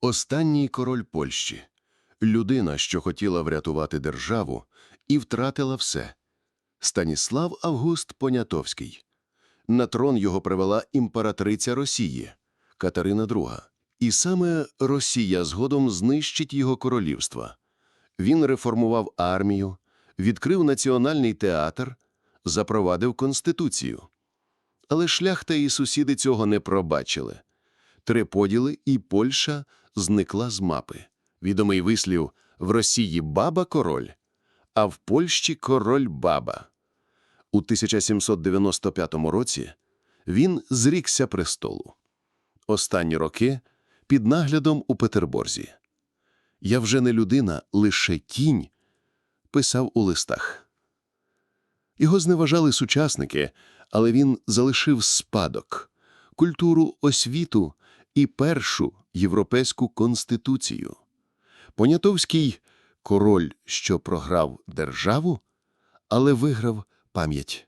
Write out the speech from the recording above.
Останній король Польщі. Людина, що хотіла врятувати державу і втратила все. Станіслав Август Понятовський. На трон його привела імператриця Росії Катерина II. І саме Росія згодом знищить його королівство. Він реформував армію, відкрив національний театр, запровадив конституцію. Але шляхта і сусіди цього не пробачили. Три поділи, і Польща зникла з мапи. Відомий вислів «в Росії баба король», а в Польщі король баба. У 1795 році він зрікся престолу. Останні роки під наглядом у Петерборзі. «Я вже не людина, лише тінь», писав у листах. Його зневажали сучасники, але він залишив спадок, культуру освіту і першу європейську конституцію. Понятовський – король, що програв державу, але виграв пам'ять.